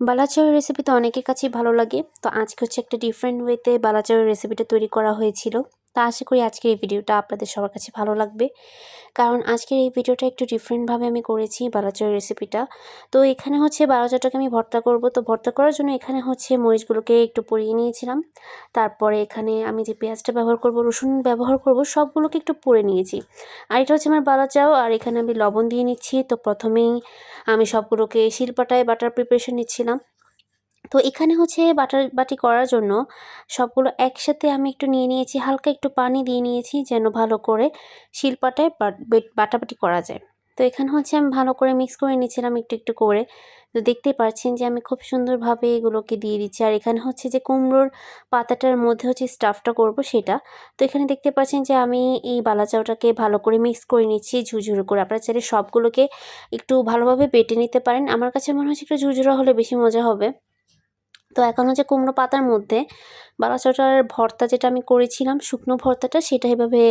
বালাচাওয়ের recipe তো অনেকের কাছেই ভালো লাগে। তো আজকে হচ্ছে একটা ডিফারেন্ট ওয়েতে বালাচাউয়ের রেসিপিটা তৈরি করা হয়েছিল। তা আশা করি আজকের এই ভিডিওটা আপনাদের সবার কাছে ভালো লাগবে। কারণ আজকের এই ভিডিওটা একটু ডিফারেন্টভাবে আমি করেছি বালাচাওয়ের রেসিপিটা তো এখানে হচ্ছে বালাচাওটাকে আমি ভর্তা করব। তো ভর্তা করার জন্য এখানে হচ্ছে মরিচগুলোকে একটু পরিয়ে নিয়েছিলাম। তারপরে এখানে আমি যে পেঁয়াজটা ব্যবহার করব, রসুন ব্যবহার করব, সবগুলোকে একটু পরে নিয়েছি। আর এটা হচ্ছে আমার বালাচাও। আর এখানে আমি লবণ দিয়ে নিচ্ছি। তো প্রথমেই আমি সবগুলোকে শিলপাটায় বাটার প্রিপারেশন নিচ্ছিলাম। তো এখানে হচ্ছে বাটার, বাটি করার জন্য সবগুলো একসাথে আমি একটু নিয়ে নিয়েছি, হালকা একটু পানি দিয়ে নিয়েছি যেন ভালো করে শিলপাটায় বাটাবাটি করা যায়। তো এখানে হচ্ছে আমি ভালো করে মিক্স করে নিয়েছিলাম একটু একটু করে। তো দেখতেই পাচ্ছেন যে আমি খুব সুন্দরভাবে এগুলোকে দিয়ে দিচ্ছি। আর এখানে হচ্ছে যে কুমড়োর পাতাটার মধ্যে হচ্ছে স্টাফটা করব সেটা। তো এখানে দেখতে পাচ্ছেন যে আমি এই বালাচাওটাকে ভালো করে মিক্স করে নিচ্ছি ঝুরঝুরো করে। আপনারা চাইলে সবগুলোকে একটু ভালোভাবে বেটে নিতে পারেন। আমার কাছে মনে হচ্ছে একটু ঝুরঝুরো হলে বেশি মজা হবে। তো এখন হচ্ছে কুমড়ো পাতার মধ্যে বালাচটার ভর্তা যেটা আমি করেছিলাম, শুকনো ভর্তাটা সেটা এভাবে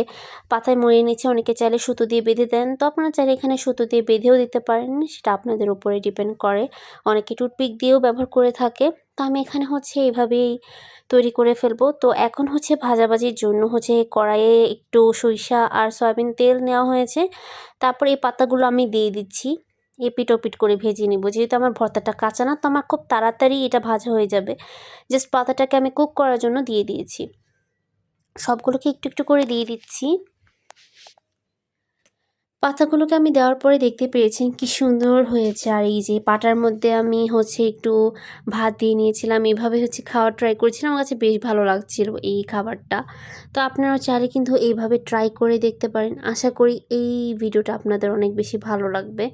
পাতায় মরিয়ে নিচ্ছে। অনেকে চাইলে সুতো দিয়ে বেঁধে দেন। তো আপনারা চাইলে এখানে সুতো দিয়ে বেঁধেও দিতে পারেন, সেটা আপনাদের উপরে ডিপেন্ড করে। অনেকে টুথপিক দিয়েও ব্যবহার করে থাকে। তো আমি এখানে হচ্ছে এইভাবেই তৈরি করে ফেলব। তো এখন হচ্ছে ভাজাভাজির জন্য হচ্ছে কড়াইয়ে একটু সরিষা আর সয়াবিন তেল নেওয়া হয়েছে। তারপর এই পাতাগুলো আমি দিয়ে দিচ্ছি। এপিট ওপিট করে ভেজে নিব। যেহেতু আমার ভর্তাটা কাঁচা না, তো আমার খুব তাড়াতাড়ি এটা ভাজা হয়ে যাবে। জাস্ট পাতাটাকে আমি কুক করার জন্য দিয়ে দিয়েছি। সবগুলোকে একটু একটু করে দিয়ে দিচ্ছি। পাতাগুলোকে আমি দেওয়ার পরে দেখতে পেয়েছেন কি সুন্দর হয়েছে। আর এই যে পাটার মধ্যে আমি হচ্ছে একটু ভাত দিয়ে নিয়েছিলাম, এভাবে হচ্ছে খাওয়ার ট্রাই করেছিলাম, আমার কাছে বেশ ভালো লাগছিল এই খাবারটা। তো আপনারা চাইলে কিন্তু এইভাবে ট্রাই করে দেখতে পারেন। আশা করি এই ভিডিওটা আপনাদের অনেক বেশি ভালো লাগবে।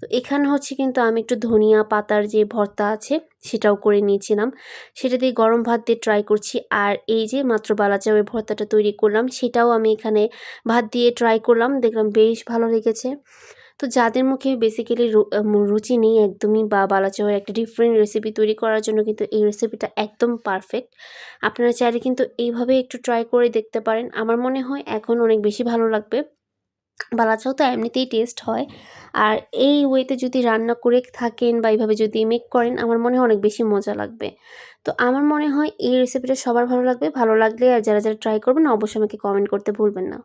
তো এখানে হচ্ছে কিন্তু আমি একটু ধনিয়া পাতার যে ভর্তা আছে সেটাও করে নিয়েছিলাম। সেটা দিয়ে গরম ভাত দিয়ে ট্রাই করছি। আর এই যে মাত্র বালাচাওয়ের ভর্তাটা তৈরি করলাম, সেটাও আমি এখানে ভাত দিয়ে ট্রাই করলাম। দেখলাম বেশ ভালো লেগেছে। তো যাদের মুখে বেসিক্যালি রুচি নেই একদমই বা বালাচাওয়ের একটা ডিফারেন্ট রেসিপি তৈরি করার জন্য কিন্তু এই রেসিপিটা একদম পারফেক্ট আপনারা চাইলে কিন্তু এইভাবে একটু ট্রাই করে দেখতে পারেন। আমার মনে হয় এখন অনেক বেশি ভালো লাগবে। বালাচাও তো এমনিতেই টেস্ট হয়। আর এই ওয়েতে যদি রান্না করে থাকেন বা এইভাবে যদি মেক করেন, আমার মনে হয় অনেক বেশি মজা লাগবে। তো আমার মনে হয় এই রেসিপিটা সবার ভালো লাগবে। ভালো লাগলে আর যারা যারা ট্রাই করবেন, অবশ্যই আমাকে কমেন্ট করতে ভুলবেন না।